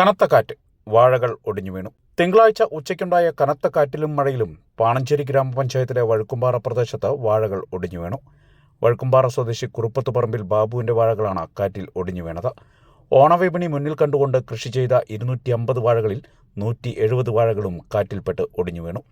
കനത്ത കാറ്റ് വാഴകൾ ഒടിഞ്ഞു വീണു. തിങ്കളാഴ്ച ഉച്ചയ്ക്കുണ്ടായ കനത്ത കാറ്റിലും മഴയിലും പാണഞ്ചേരി ഗ്രാമപഞ്ചായത്തിലെ വഴുക്കുംപാറ പ്രദേശത്ത് വാഴകൾ ഒടിഞ്ഞു വീണു. വഴുക്കുംപാറ സ്വദേശി കുറുപ്പത്ത് പറമ്പിൽ ബാബുവിന്റെ വാഴകളാണ് കാറ്റിൽ ഒടിഞ്ഞു വീണത്. ഓണവിപണി മുന്നിൽ കണ്ടുകൊണ്ട് കൃഷി ചെയ്ത ഇരുന്നൂറ്റി അമ്പത് വാഴകളിൽ നൂറ്റി എഴുപത് വാഴകളും കാറ്റിൽപ്പെട്ട് ഒടിഞ്ഞു വീണു.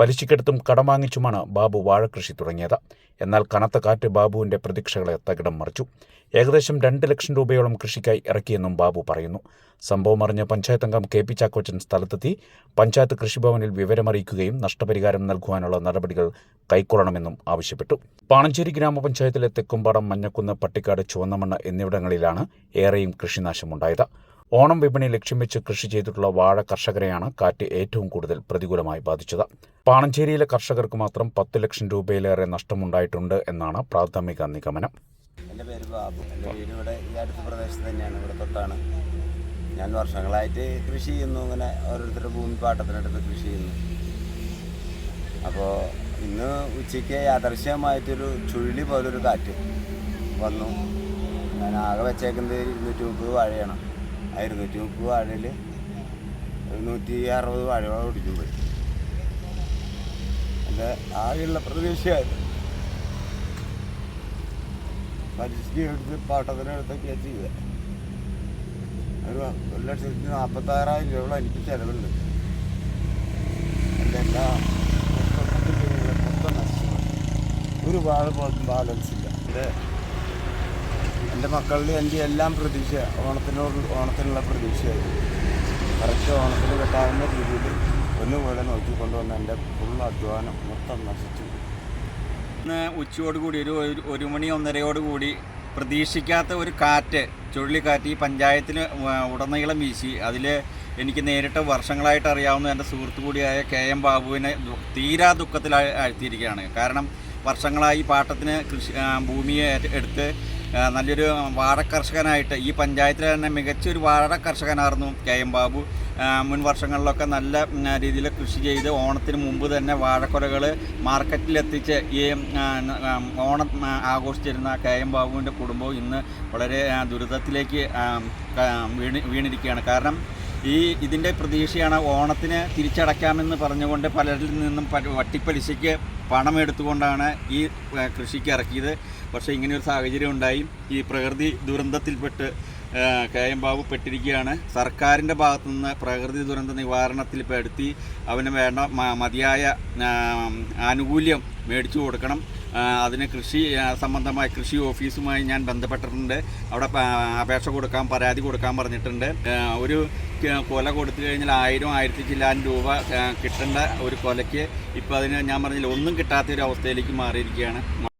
പലിശക്കെടുത്തും കടം വാങ്ങിച്ചുമാണ് ബാബു വാഴക്കൃഷി തുടങ്ങിയത്. എന്നാൽ കനത്ത കാറ്റ് ബാബുവിന്റെ പ്രതീക്ഷകളെ തകിടം മറിച്ചു. ഏകദേശം രണ്ട് ലക്ഷം രൂപയോളം കൃഷിക്കായി ഇറക്കിയെന്നും ബാബു പറയുന്നു. സംഭവം അറിഞ്ഞ പഞ്ചായത്ത് അംഗം കെ പി ചാക്കോച്ചൻ സ്ഥലത്തെത്തി. പഞ്ചായത്ത് കൃഷിഭവനിൽ വിവരമറിയിക്കുകയും നഷ്ടപരിഹാരം നൽകുവാനുള്ള നടപടികൾ കൈക്കൊള്ളണമെന്നും ആവശ്യപ്പെട്ടു. പാണഞ്ചേരി ഗ്രാമപഞ്ചായത്തിലെ തെക്കുംപാടം മഞ്ഞക്കുന്ന് പട്ടിക്കാട് ചുവന്നമണ്ണ് എന്നിവിടങ്ങളിലാണ് ഏറെയും കൃഷിനാശമുണ്ടായത്. ഓണം വിപണി ലക്ഷ്യം വെച്ച് കൃഷി ചെയ്തിട്ടുള്ള വാഴ കർഷകരെയാണ് കാറ്റ് ഏറ്റവും കൂടുതൽ പ്രതികൂലമായി ബാധിച്ചത്. പാണഞ്ചേരിയിലെ കർഷകർക്ക് മാത്രം പത്ത് ലക്ഷം രൂപയിലേറെ നഷ്ടമുണ്ടായിട്ടുണ്ട് എന്നാണ് പ്രാഥമിക നിഗമനം. എന്റെ പേര് ബാബു. എന്റെ വീട് ഇവിടെ ഈ അടുത്ത പ്രദേശത്ത് തന്നെയാണ്. ഇവിടെ തൊട്ടാണ്. ഞാൻ വർഷങ്ങളായിട്ട് കൃഷി ചെയ്യുന്നു. ഇങ്ങനെ ഓരോരുത്തരുടെ ഭൂമി പാട്ടത്തിനടുത്ത് കൃഷി ചെയ്യുന്നു. അപ്പോൾ ഇന്ന് ഉച്ചയ്ക്ക് യാദർശ്യമായിട്ടൊരു ചുഴലി പോലൊരു കാറ്റ് വന്നു. ഞാൻ ആകെ വെച്ചേക്കുന്നത് ഇരുന്നൂറ്റി മുപ്പത് വാഴയാണ്. ഇരുന്നൂറ്റി മുപ്പത് വാഴയിൽ നൂറ്റി അറുപത് വാഴ ഒടിഞ്ഞു പോയി. എന്റെ ആകെയുള്ള പ്രതീക്ഷയായിരുന്നു എടുത്ത് പാട്ടത്തിനെടുത്തൊക്കെയാണ് ചെയ്തത് ഒരു ഒരു ലക്ഷത്തി നാൽപ്പത്താറായിരം രൂപ എനിക്ക് ചിലവുണ്ട്. എന്റെ എല്ലാ മൊത്തം നഷ്ടമായി ഒരു വാഴ പോലും ബാലൻസ് ഇല്ല. എന്റെ എന്റെ മക്കളുടെ എന്റെ എല്ലാം പ്രതീക്ഷ ഓണത്തിനോട് ഓണത്തിനുള്ള പ്രതീക്ഷയായിരുന്നു. കറക്റ്റ് ഓണത്തിന് കിട്ടാവുന്ന രീതിയിൽ ഒന്നുപോലെ നോക്കിക്കൊണ്ടുവന്ന എന്റെ ഫുൾ അധ്വാനം മൊത്തം നശിച്ചു. ഇന്ന് ഉച്ചയോടുകൂടി ഒരു ഒരു- മണി ഒന്നരയോടുകൂടി പ്രതീക്ഷിക്കാത്ത ഒരു കാറ്റ് ചുഴലിക്കാറ്റ് ഈ പഞ്ചായത്തിന് ഉടനീളം വീശി. അതിൽ എനിക്ക് നേരിട്ട് വർഷങ്ങളായിട്ട് അറിയാവുന്ന എന്റെ സുഹൃത്തു കൂടിയായ കെ എം ബാബുവിനെ തീരാ ദുഃഖത്തിൽ കാരണം വർഷങ്ങളായി പാട്ടത്തിന് കൃഷി ഭൂമിയെ എടുത്ത് നല്ലൊരു വാഴ കർഷകനായിട്ട് ഈ പഞ്ചായത്തിലെ തന്നെ മികച്ചൊരു വാഴ കർഷകനായിരുന്നു കെ എം ബാബു. മുൻ വർഷങ്ങളിലൊക്കെ നല്ല രീതിയിൽ കൃഷി ചെയ്ത് ഓണത്തിന് മുമ്പ് തന്നെ വാഴക്കൊലകൾ മാർക്കറ്റിലെത്തിച്ച് ഈ ഓണം ആഘോഷിച്ചിരുന്ന കെ എം ബാബുവിന്റെ കുടുംബവും ഇന്ന് വളരെ ദുരിതത്തിലേക്ക് വീണിരിക്കുകയാണ്. കാരണം ഈ ഇതിന്റെ പ്രതീക്ഷയാണ് ഓണത്തിന് തിരിച്ചടയ്ക്കാമെന്ന് പറഞ്ഞുകൊണ്ട് പലരിൽ നിന്നും വട്ടിപ്പലിശയ്ക്ക് പണം എടുത്തുകൊണ്ടാണ് ഈ കൃഷിക്ക് ഇറക്കിയത്. പക്ഷേ ഇങ്ങനെയൊരു സാഹചര്യം ഉണ്ടായി. ഈ പ്രകൃതി ദുരന്തത്തിൽപ്പെട്ട് ബാബു പെട്ടിരിക്കുകയാണ്. സർക്കാരിന്റെ ഭാഗത്തു നിന്ന് പ്രകൃതി ദുരന്ത നിവാരണത്തിൽ പെടുത്തി അവന് വേണ്ട മതിയായ ആനുകൂല്യം മേടിച്ചു കൊടുക്കണം. അതിന് കൃഷി സംബന്ധമായ കൃഷി ഓഫീസുമായി ഞാൻ ബന്ധപ്പെട്ടിട്ടുണ്ട്. അവിടെ അപേക്ഷ കൊടുക്കാൻ പരാതി കൊടുക്കാൻ പറഞ്ഞിട്ടുണ്ട്. ഒരു കൊല കൊടുത്തു കഴിഞ്ഞാൽ ആയിരം ആയിരത്തി ചില്ലായിരം രൂപ കിട്ടേണ്ട ഒരു കൊലയ്ക്ക് ഇപ്പോൾ അതിന് ഞാൻ പറഞ്ഞില്ല ഒന്നും കിട്ടാത്ത ഒരു അവസ്ഥയിലേക്ക് മാറിയിരിക്കുകയാണ്.